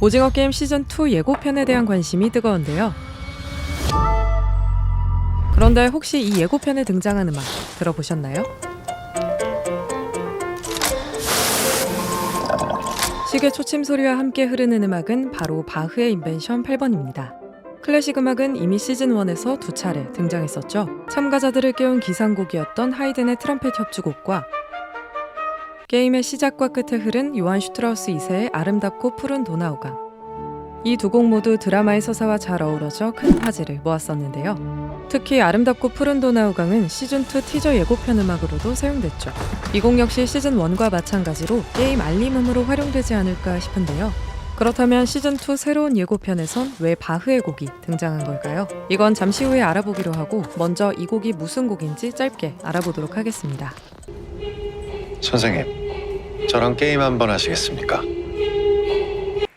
오징어 게임 시즌2 예고편에 대한 관심이 뜨거운데요. 그런데 혹시 이 예고편에 등장한 음악 들어보셨나요? 시계 초침 소리와 함께 흐르는 음악은 바로 바흐의 인벤션 8번입니다. 클래식 음악은 이미 시즌1에서 두 차례 등장했었죠. 참가자들을 깨운 기상곡이었던 하이든의 트럼펫 협주곡과 게임의 시작과 끝에 흐른 요한 슈트라우스 2세의 아름답고 푸른 도나우강. 이 두 곡 모두 드라마의 서사와 잘 어우러져 큰 화제를 모았었는데요. 특히 아름답고 푸른 도나우강은 시즌2 티저 예고편 음악으로도 사용됐죠. 이 곡 역시 시즌1과 마찬가지로 게임 알림음으로 활용되지 않을까 싶은데요. 그렇다면 시즌2 새로운 예고편에선 왜 바흐의 곡이 등장한 걸까요? 이건 잠시 후에 알아보기로 하고 먼저 이 곡이 무슨 곡인지 짧게 알아보도록 하겠습니다. 선생님, 저랑 게임 한번 하시겠습니까?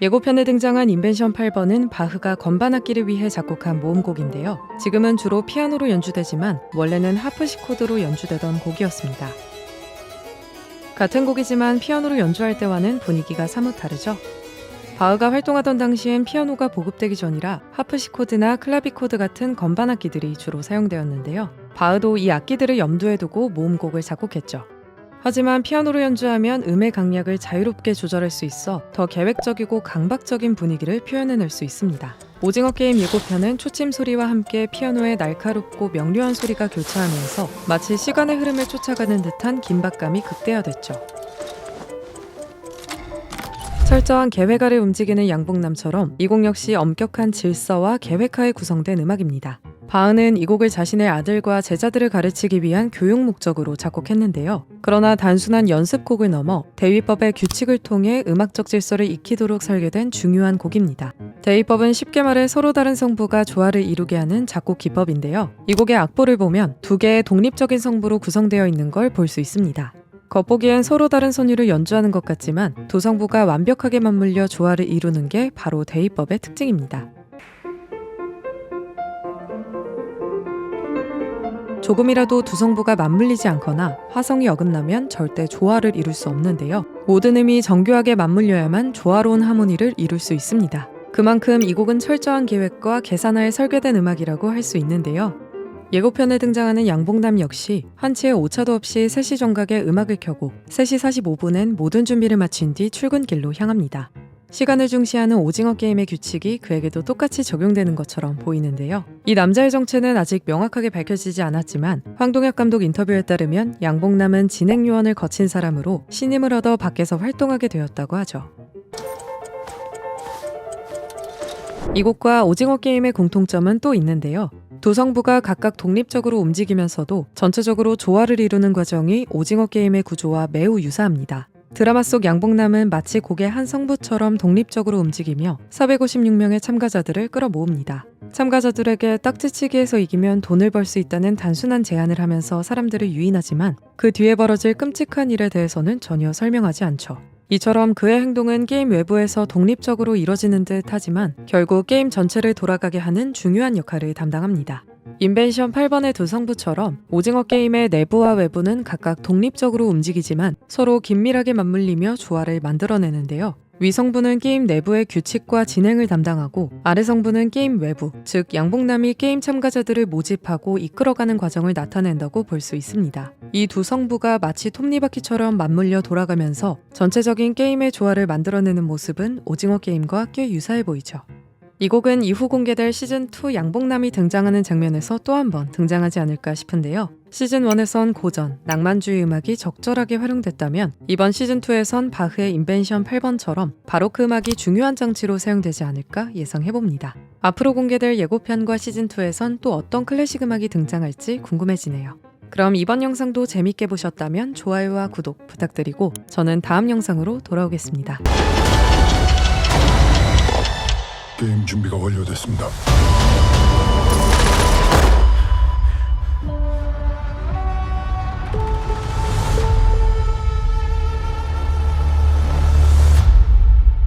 예고편에 등장한 인벤션 8번은 바흐가 건반 악기를 위해 작곡한 모음곡인데요. 지금은 주로 피아노로 연주되지만 원래는 하프시코드로 연주되던 곡이었습니다. 같은 곡이지만 피아노로 연주할 때와는 분위기가 사뭇 다르죠. 바흐가 활동하던 당시엔 피아노가 보급되기 전이라 하프시코드나 클라비코드 같은 건반 악기들이 주로 사용되었는데요. 바흐도 이 악기들을 염두에 두고 모음곡을 작곡했죠. 하지만 피아노로 연주하면 음의 강약을 자유롭게 조절할 수 있어 더 계획적이고 강박적인 분위기를 표현해낼 수 있습니다. 오징어 게임 예고편은 초침 소리와 함께 피아노의 날카롭고 명료한 소리가 교차하면서 마치 시간의 흐름을 쫓아가는 듯한 긴박감이 극대화됐죠. 철저한 계획 아래 움직이는 양복남처럼 이곡 역시 엄격한 질서와 계획하에 구성된 음악입니다. 바흐는 이 곡을 자신의 아들과 제자들을 가르치기 위한 교육 목적으로 작곡했는데요. 그러나 단순한 연습곡을 넘어 대위법의 규칙을 통해 음악적 질서를 익히도록 설계된 중요한 곡입니다. 대위법은 쉽게 말해 서로 다른 성부가 조화를 이루게 하는 작곡 기법인데요. 이 곡의 악보를 보면 두 개의 독립적인 성부로 구성되어 있는 걸 볼 수 있습니다. 겉보기엔 서로 다른 선율을 연주하는 것 같지만 두 성부가 완벽하게 맞물려 조화를 이루는 게 바로 대위법의 특징입니다. 조금이라도 두 성부가 맞물리지 않거나 화성이 어긋나면 절대 조화를 이룰 수 없는데요. 모든 음이 정교하게 맞물려야만 조화로운 하모니를 이룰 수 있습니다. 그만큼 이 곡은 철저한 계획과 계산하에 설계된 음악이라고 할 수 있는데요. 예고편에 등장하는 양봉남 역시 한치의 오차도 없이 3시 정각에 음악을 켜고 3시 45분엔 모든 준비를 마친 뒤 출근길로 향합니다. 시간을 중시하는 오징어 게임의 규칙이 그에게도 똑같이 적용되는 것처럼 보이는데요. 이 남자의 정체는 아직 명확하게 밝혀지지 않았지만 황동혁 감독 인터뷰에 따르면 양봉남은 진행 요원을 거친 사람으로 신임을 얻어 밖에서 활동하게 되었다고 하죠. 이 곡과 오징어 게임의 공통점은 또 있는데요. 두 성부가 각각 독립적으로 움직이면서도 전체적으로 조화를 이루는 과정이 오징어 게임의 구조와 매우 유사합니다. 드라마 속 양봉남은 마치 곡의 한 성부처럼 독립적으로 움직이며 456명의 참가자들을 끌어모읍니다. 참가자들에게 딱지치기에서 이기면 돈을 벌 수 있다는 단순한 제안을 하면서 사람들을 유인하지만 그 뒤에 벌어질 끔찍한 일에 대해서는 전혀 설명하지 않죠. 이처럼 그의 행동은 게임 외부에서 독립적으로 이뤄지는 듯 하지만 결국 게임 전체를 돌아가게 하는 중요한 역할을 담당합니다. 인벤션 8번의 두 성부처럼 오징어 게임의 내부와 외부는 각각 독립적으로 움직이지만 서로 긴밀하게 맞물리며 조화를 만들어내는데요. 위 성부는 게임 내부의 규칙과 진행을 담당하고 아래 성부는 게임 외부, 즉 양봉남이 게임 참가자들을 모집하고 이끌어가는 과정을 나타낸다고 볼 수 있습니다. 이 두 성부가 마치 톱니바퀴처럼 맞물려 돌아가면서 전체적인 게임의 조화를 만들어내는 모습은 오징어 게임과 꽤 유사해 보이죠. 이 곡은 이후 공개될 시즌2 양봉남이 등장하는 장면에서 또 한 번 등장하지 않을까 싶은데요. 시즌1에선 고전, 낭만주의 음악이 적절하게 활용됐다면 이번 시즌2에선 바흐의 인벤션 8번처럼 바로크 음악이 중요한 장치로 사용되지 않을까 예상해봅니다. 앞으로 공개될 예고편과 시즌2에선 또 어떤 클래식 음악이 등장할지 궁금해지네요. 그럼 이번 영상도 재밌게 보셨다면 좋아요와 구독 부탁드리고 저는 다음 영상으로 돌아오겠습니다. 게임 준비가 완료됐습니다.